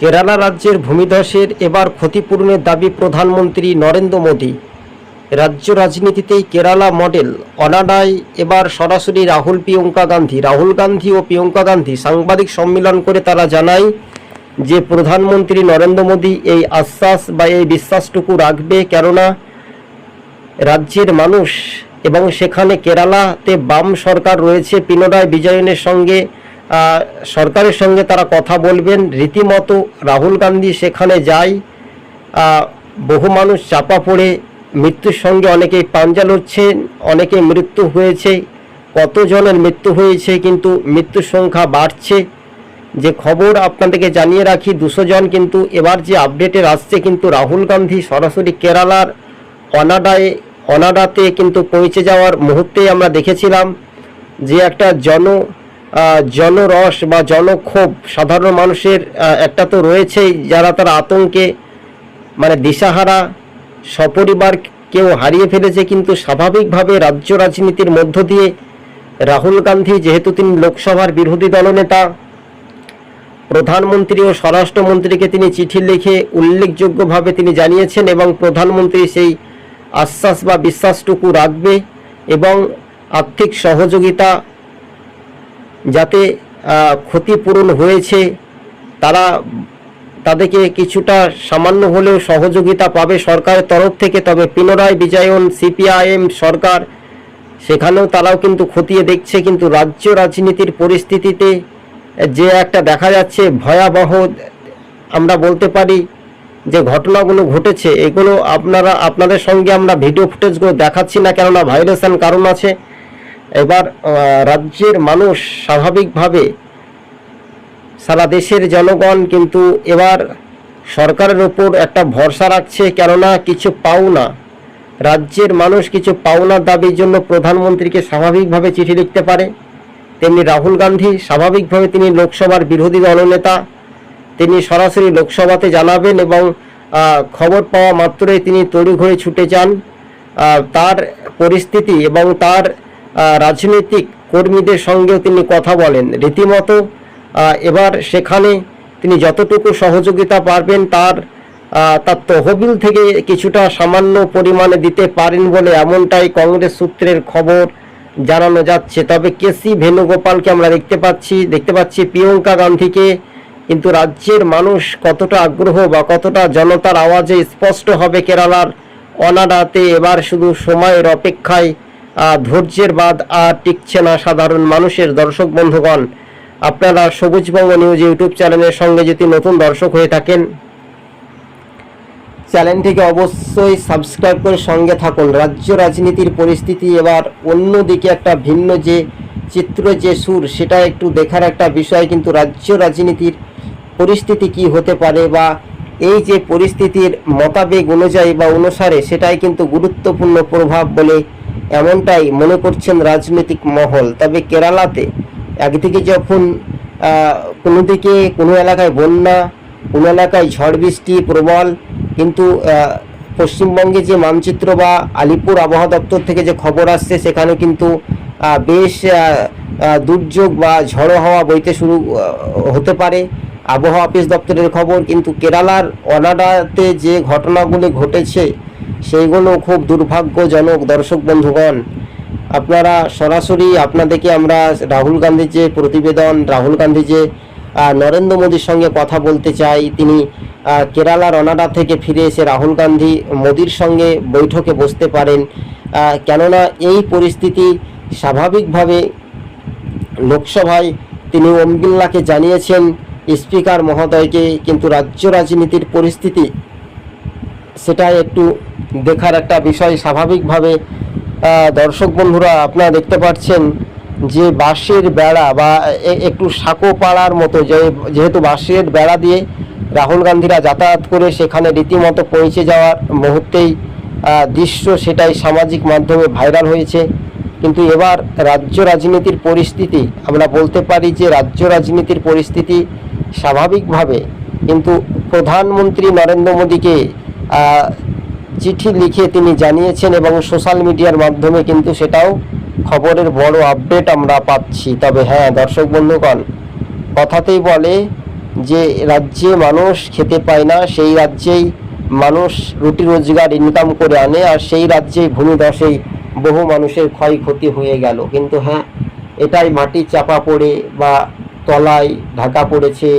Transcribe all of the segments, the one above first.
কেরালা রাজ্যের ভূমিধসের এবার ক্ষতিপূরণের দাবি প্রধানমন্ত্রী নরেন্দ্র মোদী। রাজ্য রাজনীতিতেই কেরালা মডেল অনাডায় এবার সরাসরি রাহুল প্রিয়ঙ্কা গান্ধী। রাহুল গান্ধী ও প্রিয়ঙ্কা গান্ধী সাংবাদিক সম্মেলন করে তারা জানায় যে প্রধানমন্ত্রী নরেন্দ্র মোদী এই আশ্বাস বা এই বিশ্বাসটুকু রাখবে কেননা রাজ্যের মানুষ এবং সেখানে কেরালাতে বাম সরকার রয়েছে, পিনরায় বিজয়নের সঙ্গে সরকারের সঙ্গে তারা কথা বলবেন। রীতিমতো রাহুল গান্ধী সেখানে যায়। বহু মানুষ চাপা পড়ে। মৃত্যুর সঙ্গে অনেকেই পাঞ্জা লড়ছেন অনেকে মৃত্যু হয়েছে। কতজনের মৃত্যু হয়েছে কিন্তু মৃত্যুর সংখ্যা বাড়ছে। যে খবর আপনাদেরকে জানিয়ে রাখি, দুশো জন কিন্তু এবার যে আপডেটের আসছে কিন্তু রাহুল গান্ধী সরাসরি কেরালার অনাডায়, অনাডাতে কিন্তু পৌঁছে যাওয়ার মুহূর্তে আমরা দেখেছিলাম যে একটা জন আহ, জনরস বা জনক্ষোভ সাধারণ মানুষের একটা তো রয়েছেই যারা তারা আতঙ্কে মানে দিশাহারা সপরিবার কেউ হারিয়ে ফেলেছে কিন্তু স্বাভাবিকভাবে রাজ্য রাজনীতির মধ্য দিয়ে রাহুল গান্ধী যেহেতু তিনি লোকসভার বিরোধী দলনেতা প্রধানমন্ত্রী ও স্বরাষ্ট্রমন্ত্রীকে তিনি চিঠি লিখে উল্লেখযোগ্যভাবে তিনি জানিয়েছেন এবং প্রধানমন্ত্রী সেই আশ্বাস বা বিশ্বাসটুকু রাখবে এবং আর্থিক সহযোগিতা যাতে ক্ষতিপূরণ হয়েছে, তারা তাদেরকে কিছুটা সামান্য হলেও সহযোগিতা পাবে সরকারের তরফ থেকে। তবে পিনরায় বিজয়ন, সিপিআইএম সরকার, সেখানেও তারাও কিন্তু খতিয়ে দেখছে। কিন্তু রাজ্য রাজনীতির পরিস্থিতিতে যে একটা দেখা যাচ্ছে, ভয়াবহ, আমরা বলতে পারি যে ঘটনাগুলো ঘটেছে, এগুলো আপনারা, আপনাদের সঙ্গে আমরা ভিডিও ফুটেজগুলো দেখাচ্ছি না, কেননা ভাইরাসেন কারণ আছে। এবার রাজ্যের মানুষ স্বাভাবিকভাবে সারা দেশের জনগণ কিন্তু এবার সরকারের ওপর একটা ভরসা রাখছে, কেননা কিছু পাওনা, রাজ্যের মানুষ কিছু পাওনার দাবির জন্য প্রধানমন্ত্রীকে স্বাভাবিকভাবে চিঠি লিখতে পারে। তেমনি রাহুল গান্ধী স্বাভাবিকভাবে তিনি লোকসভার বিরোধী দলনেতা। তিনি সরাসরি লোকসভাতে জানাবেন এবং খবর পাওয়া মাত্রই তিনি তড়িঘড়ি ছুটে যান। তার পরিস্থিতি এবং তার রাজনৈতিক কর্মীদের সঙ্গেও তিনি কথা বলেন। রীতিমতো এবার সেখানে তিনি যতটুকু সহযোগিতা পারবেন তার তার তহবিল থেকে কিছুটা সামান্য পরিমাণে দিতে পারেন বলে এমনটাই কংগ্রেস সূত্রের খবর জানানো যাচ্ছে। তবে কেসি ভেনুগোপালকে আমরা দেখতে পাচ্ছি দেখতে পাচ্ছি প্রিয়ঙ্কা গান্ধীকে, কিন্তু রাজ্যের মানুষ কতটা আগ্রহ বা কতটা জনতার আওয়াজে স্পষ্ট হবে কেরালার অনাডাতে এবার শুধু সময়ের অপেক্ষায় ধৈর্যের বাদ আর টিকছে না সাধারণ মানুষের দর্শক বন্ধুগণ। আপনারা সবুজবঙ্গ নিউজ ইউটিউব চ্যানেলের সঙ্গে যদি নতুন দর্শক হয়ে থাকেন, চ্যানেলটিকে অবশ্যই সাবস্ক্রাইব করে সঙ্গে থাকুন। রাজ্য রাজনীতির পরিস্থিতি এবার অন্যদিকে একটা ভিন্ন যে চিত্র, যে সুর, সেটা একটু দেখার একটা বিষয়, কিন্তু রাজ্য রাজনীতির পরিস্থিতি কি হতে পারে বা এই যে পরিস্থিতির মতাবেগ অনুযায়ী বা অনুসারে সেটাই কিন্তু গুরুত্বপূর্ণ প্রভাব বলে এমনটাই মনে করছেন রাজনৈতিক মহল। তবে কেরালাতে একদিকে যখন কোনো দিকে কোনো এলাকায় বন্যা, কোনো এলাকায় ঝড় বৃষ্টি প্রবল, কিন্তু পশ্চিমবঙ্গে যে মানচিত্র বা আলিপুর আবহাওয়া দপ্তর থেকে যে খবর আসছে, সেখানে কিন্তু বেশ দুর্যোগ বা ঝড়ো হাওয়া বইতে শুরু হতে পারে। আবহাওয়া অফিস দপ্তরের খবর, কিন্তু কেরালার অনাডাতে যে ঘটনাগুলি ঘটেছে সেইগুলো খুব দুর্ভাগ্যজনক, দর্শক বন্ধুগণ। আপনারা সরাসরি আপনাদেরকে আমরা রাহুল গান্ধীর যে প্রতিবেদন, রাহুল গান্ধী যে নরেন্দ্র মোদীর সঙ্গে কথা বলতে চাই। তিনি কেরালার অনাডা থেকে ফিরে এসে রাহুল গান্ধী মোদীর সঙ্গে বৈঠকে বসতে পারেন। কেননা এই পরিস্থিতি স্বাভাবিকভাবে লোকসভায় তিনি ওম বিড়লাকে জানিয়েছেন, স্পিকার মহোদয়কে, কিন্তু রাজ্য রাজনীতির পরিস্থিতি সেটা একটু দেখার একটা বিষয়। স্বাভাবিকভাবে দর্শক বন্ধুরা, আপনারা দেখতে পাচ্ছেন যে বাঁশের বেড়া বা একটু সাঁকো পাড়ার মতো যে, যেহেতু বাঁশের বেড়া দিয়ে রাহুল গান্ধীরা যাতায়াত করে, সেখানে রীতিমতো পৌঁছে যাওয়ার মুহূর্তেই দৃশ্য সেটাই সামাজিক মাধ্যমে ভাইরাল হয়েছে। কিন্তু এবার রাজ্য রাজনীতির পরিস্থিতি, আমরা বলতে পারি যে রাজ্য রাজনীতির পরিস্থিতি স্বাভাবিকভাবে, কিন্তু প্রধানমন্ত্রী নরেন্দ্র মোদীকে চিঠি লিখে তিনি জানিয়েছেন এবং সোশ্যাল মিডিয়ার মাধ্যমে কিন্তু সেটাও খবরের বড় আপডেট আমরা পাচ্ছি। তবে হ্যাঁ দর্শক বন্ধুগণ, কথাতেই বলে যে রাজ্যে মানুষ খেতে পায় না, সেই রাজ্যেই মানুষ রুটি রোজগার ইনকাম করে আনে, আর সেই রাজ্যেই ভূমিধসেই বহু মানুষের ক্ষয়ক্ষতি হয়ে গেল। কিন্তু হ্যাঁ এটাই মাটি চাপা পড়ে বা তলায় ঢাকা পড়েছে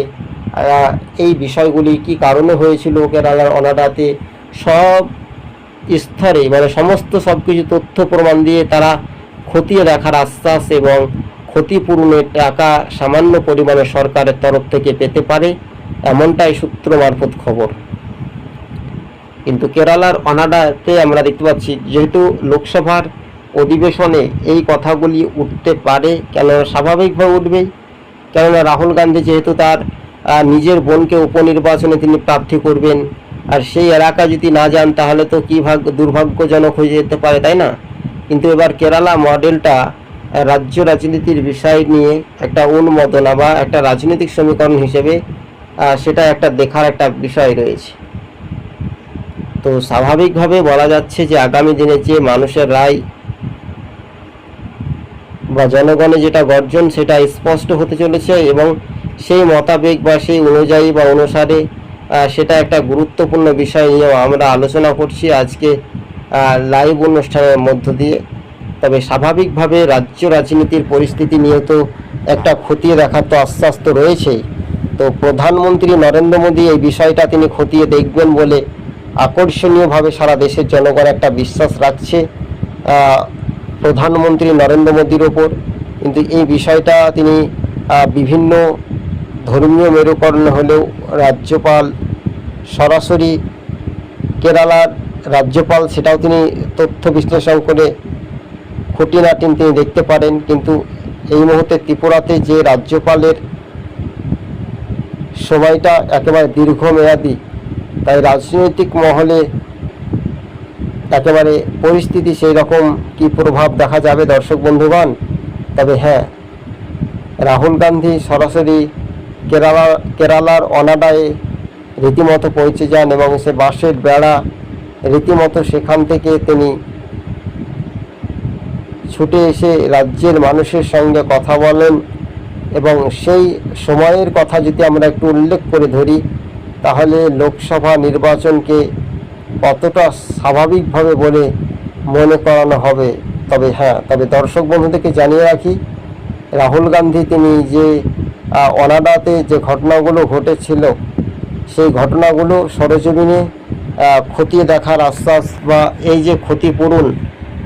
এই বিষয়গুলি কি কারণে হয়েছিল কেরালার অনাডাতে সব স্তরে মানে সমস্ত সব কিছু তথ্য প্রমাণ দিয়ে তারা খতিয়ে দেখার আশ্বাস এবং ক্ষতিপূরণের টাকা সামান্য পরিমাণে সরকারের তরফ থেকে পেতে পারে, এমনটাই সূত্র মারফত খবর। কিন্তু কেরালার অনাডাতে আমরা দেখতে পাচ্ছি, যেহেতু লোকসভার অধিবেশনে এই কথাগুলি উঠতে পারে কেন স্বাভাবিকভাবে উঠবেই। কেননা রাহুল গান্ধী যেহেতু তার নিজের বোনকে উপনির্বাচনে তিনি প্রার্থী করবেন। আর সেই এলাকা যদি না যান, তাহলে তো কী ভাগ্য দুর্ভাগ্যজনক হয়ে যেতে পারে, তাই না? কিন্তু এবার কেরালা মডেলটা রাজ্য রাজনীতির বিষয় নিয়ে একটা উন্মোদনা বা একটা রাজনৈতিক সমীকরণ হিসেবে সেটা একটা দেখার একটা বিষয় রয়েছে। তো স্বাভাবিকভাবে বলা যাচ্ছে যে, আগামী দিনে যে মানুষের রায় বা জনগণের যেটা গর্জন, সেটা স্পষ্ট হতে চলেছে এবং সেই মতাবেগ বা সেই অনুযায়ী বা অনুসারে সেটা একটা গুরুত্বপূর্ণ বিষয় নিয়েও আমরা আলোচনা করছি আজকে লাইভ অনুষ্ঠানের মধ্য দিয়ে। তবে স্বাভাবিকভাবে রাজ্য রাজনীতির পরিস্থিতি নিয়ে তো একটা খতিয়ে দেখার তো আশ্বাস তো রয়েছেই তো প্রধানমন্ত্রী নরেন্দ্র মোদী এই বিষয়টা তিনি খতিয়ে দেখবেন বলে আকর্ষণীয়ভাবে সারা দেশের জনগণ একটা বিশ্বাস রাখছে প্রধানমন্ত্রী নরেন্দ্র মোদীর ওপর। কিন্তু এই বিষয়টা তিনি বিভিন্ন ধর্মীয় মেরুকরণ হলেও রাজ্যপাল সরাসরি কেরালার রাজ্যপাল, সেটাও তিনি তথ্য বিশ্লেষণ করে খুঁটিনাটি তিনি দেখতে পারেন। কিন্তু এই মুহূর্তে ত্রিপুরাতে যে রাজ্যপালের সময়টা একেবারে দীর্ঘমেয়াদী, তাই রাজনৈতিক মহলে একেবারে পরিস্থিতি সেই রকম কি প্রভাব দেখা যাবে দর্শক বন্ধুগণ? তবে হ্যাঁ রাহুল গান্ধী সরাসরি কেরালা, কেরালার অনাডায়ে রীতিমতো পৌঁছে যান এবং সে বাঁশের বেড়া রীতিমতো সেখান থেকে তিনি ছুটে এসে রাজ্যের মানুষের সঙ্গে কথা বলেন এবং সেই সময়ের কথা যদি আমরা একটু উল্লেখ করে ধরি, তাহলে লোকসভা নির্বাচনকে কতটা স্বাভাবিকভাবে বলে মনে করানো হবে। তবে হ্যাঁ তবে দর্শক বন্ধুদেরকে জানিয়ে রাখি, রাহুল গান্ধী তিনি যে অনাডাতে যে ঘটনাগুলো ঘটেছিল, সেই ঘটনাগুলো সরজমিনে খতিয়ে দেখার আশ্বাস বা এই যে ক্ষতিপূরণ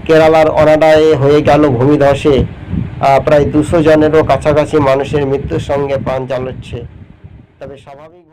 কেরালার অনাডায়ে হয়ে গেল ভূমিধসে প্রায় দুশো জনেরও কাছাকাছি মানুষের মৃত্যুর সঙ্গে প্রাণ চালাচ্ছে। তবে স্বাভাবিকভাবে